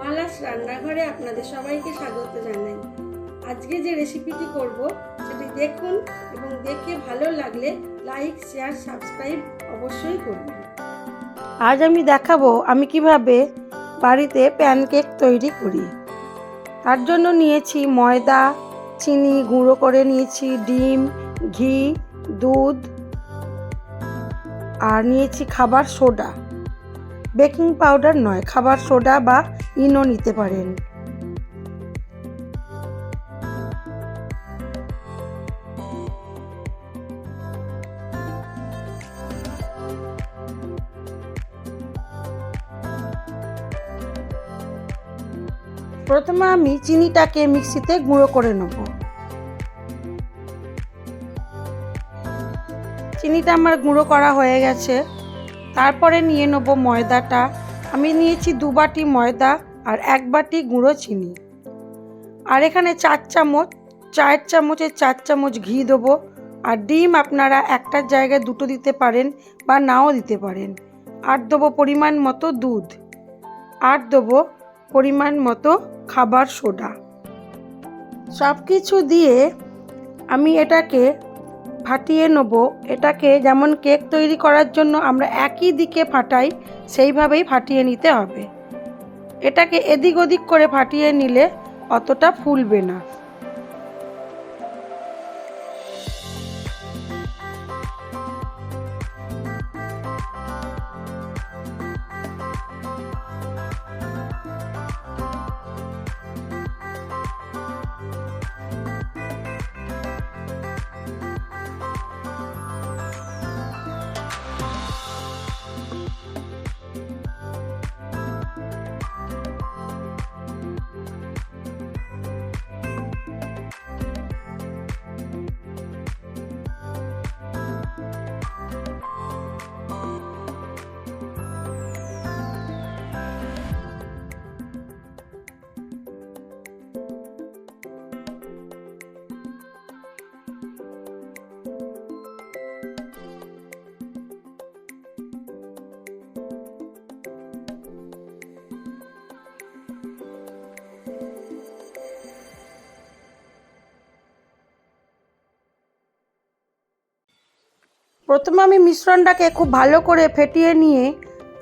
মালাস রান্নাঘরে আপনাদের সবাইকে স্বাগত জানাই। আজকে যে রেসিপিটি করব, সেটি দেখুন এবং দেখে ভালো লাগলে লাইক শেয়ার সাবস্ক্রাইব অবশ্যই করুন আজ আমি দেখাবো আমি কীভাবে বাড়িতে প্যানকেক তৈরি করি। তার জন্য নিয়েছি ময়দা, চিনি গুঁড়ো করে নিয়েছি, ডিম, ঘি, দুধ, আর নিয়েছি খাবার সোডা। বেকিং পাউডার নয়, খাবার সোডা বা ইনো নিতে পারেন। প্রথমে আমি চিনিটাকে মিক্সিতে গুঁড়ো করে নেব। চিনিটা আমার গুঁড়ো করা হয়ে গেছে। তারপরে নিয়ে নেব ময়দাটা। আমি নিয়েছি দু বাটি ময়দা আর এক বাটি গুঁড়ো চিনি। আর এখানে চার চামচ, চায়ের চামচের চার চামচ ঘি দেবো। আর ডিম আপনারা একটার জায়গায় দুটো দিতে পারেন বা নাও দিতে পারেন। আর দেবো পরিমাণ মতো দুধ। আর দেবো পরিমাণ মতো খাবার সোডা। সব কিছু দিয়ে আমি এটাকে ফাটিয়ে নেব। এটাকে যেমন কেক তৈরি করার জন্য আমরা একই দিকে ফাটাই, সেইভাবেই ফাটিয়ে নিতে হবে। এটাকে এদিক ওদিক করে ফাটিয়ে নিলে অতটা ফুলবে না। প্রথমে আমি মিশ্রণটাকে খুব ভালো করে ফেটিয়ে নিয়ে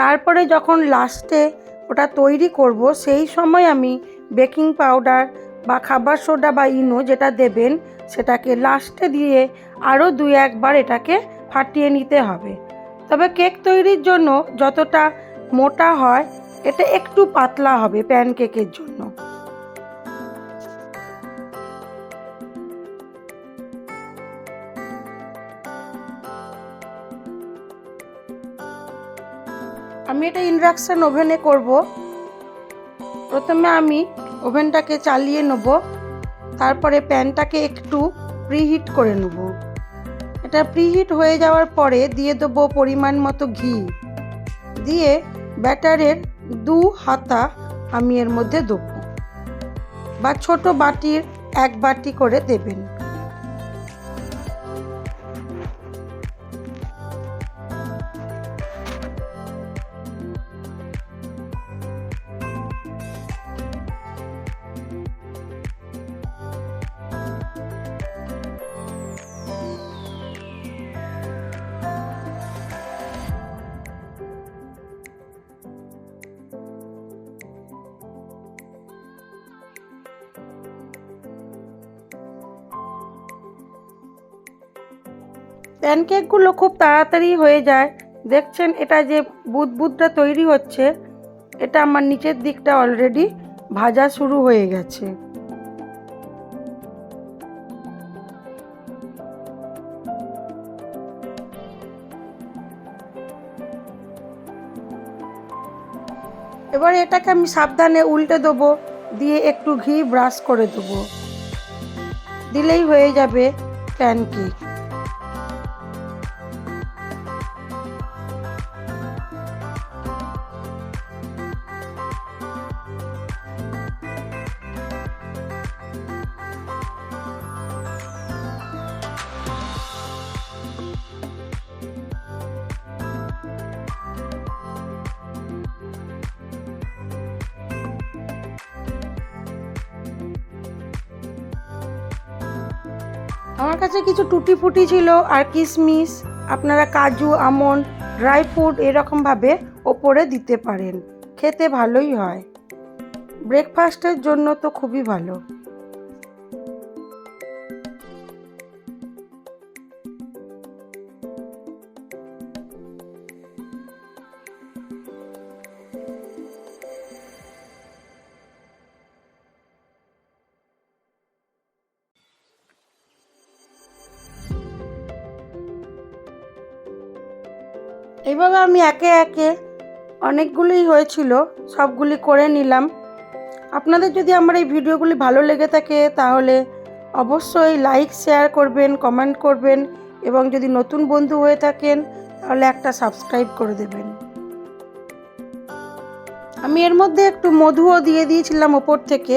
তারপরে যখন লাস্টে ওটা তৈরি করব, সেই সময় আমি বেকিং পাউডার বা খাবার সোডা বা ইনো যেটা দেবেন, সেটাকে লাস্টে দিয়ে আরও দুই একবার এটাকে ফাটিয়ে নিতে হবে। তবে কেক তৈরির জন্য যতটা মোটা হয়, এটা একটু পাতলা হবে প্যান কেকের জন্য। আমি এটা ইন্ডাকশান ওভেনে করব। প্রথমে আমি ওভেনটাকে চালিয়ে নেব। তারপরে প্যানটাকে একটু প্রিহিট করে নেব। এটা প্রিহিট হয়ে যাওয়ার পরে দিয়ে দেবো পরিমাণ মতো ঘি। দিয়ে ব্যাটারের দু হাতা আমি এর মধ্যে দেবো। বা ছোট বাটির এক বাটি করে দেবেন। প্যানকেকগুলো খুব তাড়াতাড়ি হয়ে যায়। দেখছেন, এটা যে বুদবুদটা তৈরি হচ্ছে, এটা আমার নিচের দিকটা অলরেডি ভাজা শুরু হয়ে গেছে। এবার এটাকে আমি সাবধানে উল্টে দেবো, দিয়ে একটু ঘি ব্রাশ করে দেবো। দিলেই হয়ে যাবে প্যানকেক। আমার কাছে কিছু টুটি ফুটি ছিল, আর কিশমিশ আপনারা কাজু, আমন্ড, ড্রাই ফ্রুট এরকমভাবে ওপরে দিতে পারেন। খেতে ভালোই হয়। ব্রেকফাস্টের জন্য তো খুবই ভালো। এইভাবে আমি একে একে অনেকগুলোই হয়েছিল, সবগুলি করে নিলাম। আপনাদের যদি আমার এই ভিডিওগুলি ভালো লেগে থাকে, তাহলে অবশ্যই লাইক শেয়ার করবেন কমেন্ট করবেন এবং যদি নতুন বন্ধু হয়ে থাকেন, তাহলে একটা সাবস্ক্রাইব করে দেবেন। আমি এর মধ্যে একটু মধুও দিয়ে দিয়েছিলাম ওপর থেকে।